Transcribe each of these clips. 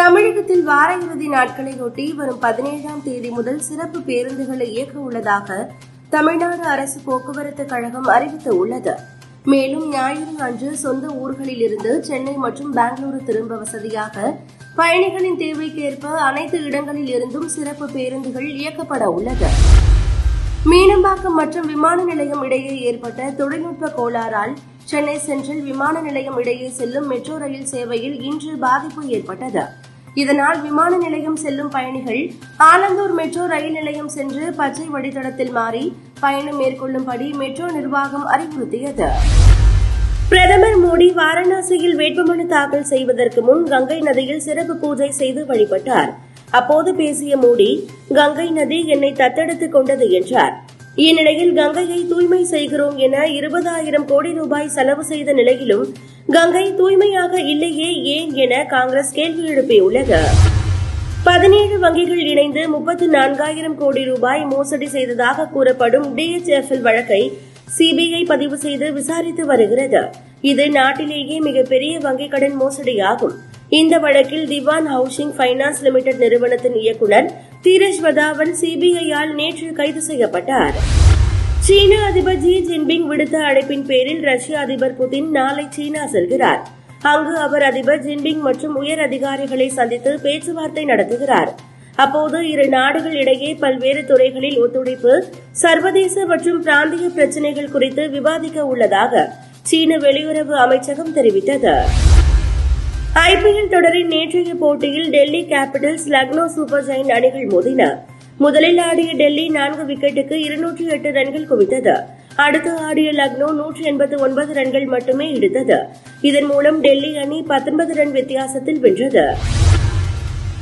தமிழகத்தில் வார இறுதி நாட்களையொட்டி வரும் பதினேழாம் தேதி முதல் சிறப்பு பேருந்துகளை இயக்க உள்ளதாக தமிழ்நாடு அரசு போக்குவரத்து கழகம் அறிவித்துள்ளது. மேலும் ஞாயிறு அன்று சொந்த ஊர்களில் இருந்து சென்னை மற்றும் பெங்களூரு திரும்ப வசதியாக பயணிகளின் தேவைக்கேற்ப அனைத்து இடங்களில் இருந்தும் சிறப்பு பேருந்துகள் இயக்கப்பட உள்ளது. மீனம்பாக்கம் மற்றும் விமான நிலையம் இடையே ஏற்பட்ட தொழில்நுட்ப கோளாறால் சென்னை சென்ட்ரல் விமான நிலையம் இடையே செல்லும் மெட்ரோ ரயில் சேவையில் இன்று பாதிப்பு ஏற்பட்டது. இதனால் விமான நிலையம் செல்லும் பயணிகள் ஆலந்தூர் மெட்ரோ ரயில் நிலையம் சென்று பச்சை வழித்தடத்தில் மாறி பயணம் மேற்கொள்ளும்படி மெட்ரோ நிர்வாகம் அறிவுறுத்தியது. பிரதமர் மோடி வாரணாசியில் வேட்புமனு தாக்கல் செய்வதற்கு முன் கங்கை நதியில் சிறப்பு பூஜை செய்து வழிபட்டார். அப்போது பேசிய மோடி கங்கை நதி என்னை தத்தெடுத்துக் கொண்டது என்றார். இந்நிலையில் கங்கையை தூய்மை செய்கிறோம் என இருபதாயிரம் கோடி ரூபாய் செலவு செய்த நிலையிலும் கங்கை தூய்மையாக இல்லையே ஏன் என காங்கிரஸ் கேள்வி எழுப்பியுள்ளது. பதினேழு வங்கிகள் இணைந்து முப்பத்து நான்காயிரம் கோடி ரூபாய் மோசடி செய்ததாக கூறப்படும் டிஎச்எஃப்எல் வழக்கை சிபிஐ பதிவு செய்து விசாரித்து வருகிறது. இது நாட்டிலேயே மிகப்பெரிய வங்கிக் கடன் மோசடியாகும். இந்த வழக்கில் திவான் ஹவுசிங் பைனான்ஸ் லிமிடெட் நிறுவனத்தின் இயக்குநர் தீரஜ் வதாவன் சிபிஐயால் நேற்று கைது செய்யப்பட்டார். சீன அதிபர் ஜி ஜின்பிங் விடுத்த அழைப்பின் பேரில் ரஷ்ய அதிபர் புதின் நாளை சீனா செல்கிறார். அங்கு அவர் அதிபர் ஜின்பிங் மற்றும் உயர் அதிகாரிகளை சந்தித்து பேச்சுவார்த்தை நடத்துகிறார். அப்போது இரு நாடுகள் இடையே பல்வேறு துறைகளில் ஒத்துழைப்பு சர்வதேச மற்றும் பிராந்திய பிரச்சினைகள் குறித்து விவாதிக்க உள்ளதாக சீன வெளியுறவு அமைச்சகம் தெரிவித்தது. ஐபிஎல் தொடரின் நேற்றைய போட்டியில் Delhi Capitals Lucknow super giants அணிகள் மோதின. முதலில் ஆடிய டெல்லி நான்கு விக்கெட்டுக்கு இருநூற்றி எட்டு ரன்கள் குவித்தது. அடுத்து ஆடிய லக்னோ நூற்றி எண்பத்து ஒன்பது ரன்கள் மட்டுமே எடுத்தது இதன் மூலம் டெல்லி அணி பத்தொன்பது ரன் வித்தியாசத்தில் வென்றது.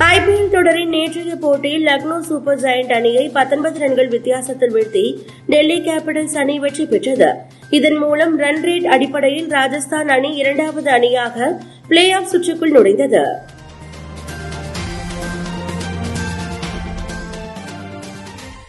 ஐபிஎல் தொடரின் நேற்றைய போட்டியில் லக்னோ சூப்பர் ஜெயண்ட் அணியை பத்தொன்பது ரன்கள் வித்தியாசத்தில் வீழ்த்தி டெல்லி கேபிட்டல்ஸ் அணி வெற்றி பெற்றது. இதன் மூலம் ரன் ரேட் அடிப்படையில் ராஜஸ்தான் அணி இரண்டாவது அணியாக பிளே ஆஃப் சுற்றுக்குள் நுழைந்தது.